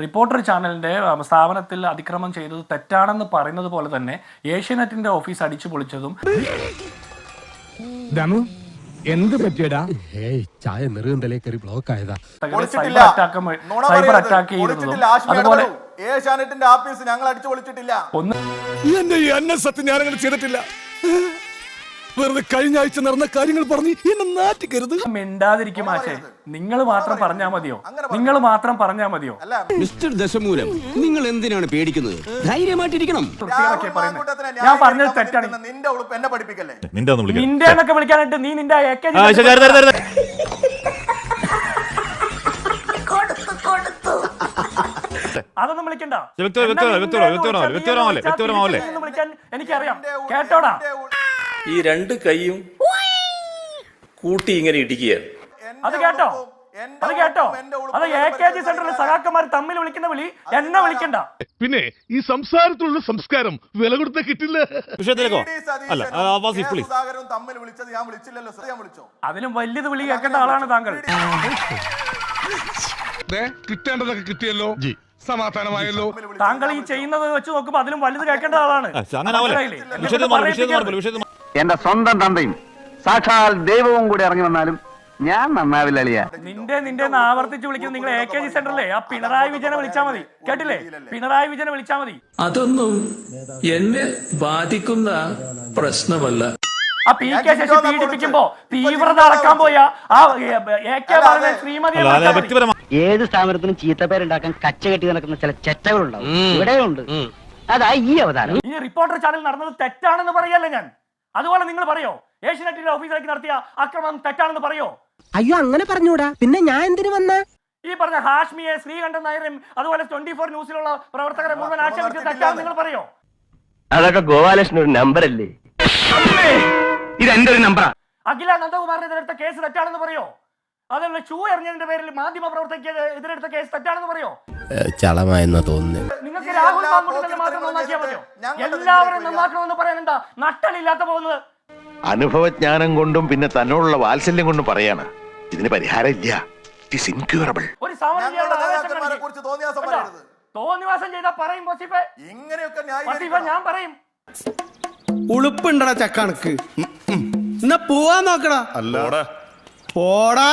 Reporter ചാനലിന്റെ സ്ഥാപനത്തിൽ അതിക്രമം ചെയ്തത് തെറ്റാണെന്ന് പറയുന്നത് പോലെ തന്നെ ഏഷ്യാനെറ്റിന്റെ ഓഫീസ് അടിച്ചു പൊളിച്ചതും എന്ത് പറ്റിയടാ? ചായ നെറുകന്തലേ കയറി ബ്ലോക്ക് ആയതാ. പൊളിച്ചിട്ടില്ല. സൈബർ അറ്റാക്ക് സൈബർ അറ്റാക്ക് ചെയ്തതും. അതുപോലെ ഏഷ്യാനെറ്റിന്റെ ആഫീസ് ഞങ്ങൾ അടിച്ചു പൊളിച്ചിട്ടില്ല. ഒന്ന് എന്നെ സത്യം ഞാനങ്ങനെ ചെയ്തിട്ടില്ല. വെറുതെ കഴിഞ്ഞ ആഴ്ച നടന്ന കാര്യങ്ങൾ പറഞ്ഞ് എന്നെ നാറ്റിക്കരുത്. മിണ്ടാതിരിക്കും ആശേ. നിങ്ങൾ മാത്രം പറഞ്ഞാ മതിയോ? നിങ്ങൾ മാത്രം പറഞ്ഞാ മതിയോ? അല്ല. മിസ്റ്റർ ദശമൂലം നിങ്ങൾ എന്തിനാണ് പേടിക്കുന്നത്? ധൈര്യമായിട്ടിരിക്കണം. ഞാൻ പറഞ്ഞത് തെറ്റാണ്. നിന്റെ ഉളുപ്പ് എന്നെ പഠിപ്പിക്കല്ലേ? നിന്റെ ഒന്ന് വിളിക്കാം നിന്റെ എന്നൊക്കെ വിളിക്കാനായിട്ട് നീ നിന്റെ ജി ആ, ശരി, തരുത്, തരുത്, തരുത്. അതൊന്നും വിളിക്കണ്ട. വ്യക്തി വ്യക്തി വ്യക്തി വ്യക്തി വ്യക്തി വ്യക്തി വിളിക്കാൻ എനിക്കറിയാം കേട്ടോടാ എന്റെ ഉ- ഈ രണ്ട് കൈയും കൂട്ടി ഇങ്ങനെ ഇടിക്കുകയാണ്. അത് കേട്ടോ. അത് കേട്ടോ. അത് എ കെ ജി സെന്ററിലെ സഹാക്കന്മാർ സഖാക്കന്മാർ തമ്മിൽ വിളിക്കുന്ന വിളി എന്നെ വിളിക്കണ്ട. പിന്നെ ഈ സംസാരത്തിലുള്ള സംസ്കാരം വില കൊടുത്ത കിട്ടില്ല. വിഷയത്തിലേക്കോ? അല്ല തമ്മിൽ വിളിച്ചത് ഞാൻ വിളിച്ചില്ലല്ലോ. സർ, ഞാൻ വിളിച്ചോ? അതിലും വലിയത് വിളി കേൾക്കേണ്ട ആളാണ് താങ്കൾ. കിട്ടേണ്ടതൊക്കെ കിട്ടിയല്ലോ. സമാധാനമായല്ലോ. താങ്കൾ ഈ ചെയ്യുന്നത് വെച്ച് നോക്കുമ്പോ അതിലും വലുത് കേൾക്കേണ്ട ആളാണ്. അങ്ങനെ? വിഷയത്തിൽ വിഷയത്തിൽ എന്റെ സ്വന്തം തന്തയും. സാക്ഷാൽ ദൈവവും കൂടി ഇറങ്ങി വന്നാലും ഞാൻ നന്നാവില്ല അളിയ. നിന്റെ നിന്റെ ആവർത്തിച്ച് വിളിക്കുന്നത് നിങ്ങൾ എ കെ ജി സെന്ററിലെ? ആ പിണറായി വിജയനെ വിളിച്ചാൽ മതി. കേട്ടില്ലേ? പിണറായി വിജയനെ വിളിച്ചാൽ മതി. അതൊന്നും എന്നെ ബാധിക്കുന്ന പ്രശ്നമല്ല. ആ പി കെ ശശി പീഡിപ്പിക്കുമ്പോ തീവ്രത അടക്കാൻ പോയ ആ എ കെ ബാലനെ ഏത് സ്ഥാപനത്തിനും ചീത്തപ്പേരുണ്ടാക്കാൻ കച്ച കെട്ടി നടക്കുന്ന ചില ചെറ്റകളുണ്ടാവും. ഇവിടെയുണ്ട്. അതാ ഈ അവതാരം. ഈ റിപ്പോർട്ടർ ചാനൽ നടന്നത് തെറ്റാണെന്ന് പറയല്ലേ ഞാൻ? അതുപോലെ നിങ്ങൾ പറയോ? ഏഷ്യനെറ്റിന്റെ ഓഫീസിലേക്ക് നടത്തിയ ആക്രമണം തെറ്റാണെന്ന് പറയോ? അയ്യോ അങ്ങനെ പറഞ്ഞൂടാ. പിന്നെ ഞാൻ എന്തിനു വന്ന? ഈ പറഞ്ഞ ഹാഷ്മിയെ ശ്രീകണ്ഠൻ നായരും അതുപോലെ ട്വന്റി ഫോർ ന്യൂസിലുള്ള പ്രവർത്തകരെ മുഴുവൻ ആക്ഷേപിച്ചത് തെറ്റാണെന്ന് നിങ്ങൾ പറയോ? അതൊക്കെ ഗോപാലകൃഷ്ണൻ ഒരു നമ്പർ അല്ലേ ഇത് എന്റെ ഒരു നമ്പറാ. അഖില നന്ദകുമാറിനെതിരെടുത്ത കേസ് തെറ്റാണെന്ന് പറയോ? അതുപോലെ ഷൂ എറിഞ്ഞതിന്റെ പേരിൽ മാധ്യമ പ്രവർത്തകയ്ക്ക് എതിരെടുത്ത കേസ് തെറ്റാണെന്ന് പറയോ? ചളമായെന്നാ തോന്നുന്നു. നിങ്ങൾക്ക് രാഹുൽ എല്ലാ മാത്രം പ്രോജക്റ്റുകളും നന്നാക്കിയാൽ എല്ലാവരും നന്നാക്കണമെന്ന് നട്ടലില്ലാത്ത പോകുന്നത്. അനുഭവജ്ഞാനം കൊണ്ടും പിന്നെ തന്നോടുള്ള വാത്സല്യം കൊണ്ടും പറയാണ്. ഇതിന് പരിഹാരം ഇല്ല. ഇറ്റ് ഇൻക്യൂറബിൾ ഒരു? തോന്നിവാസം ചെയ്താ പറയും ഇങ്ങനെയൊക്കെ ഞാൻ പറയും. ഉളുപ്പുണ്ടടാ ചക്കണക്ക്. എന്നാ പോവാ നോക്കടാ. പോടാ.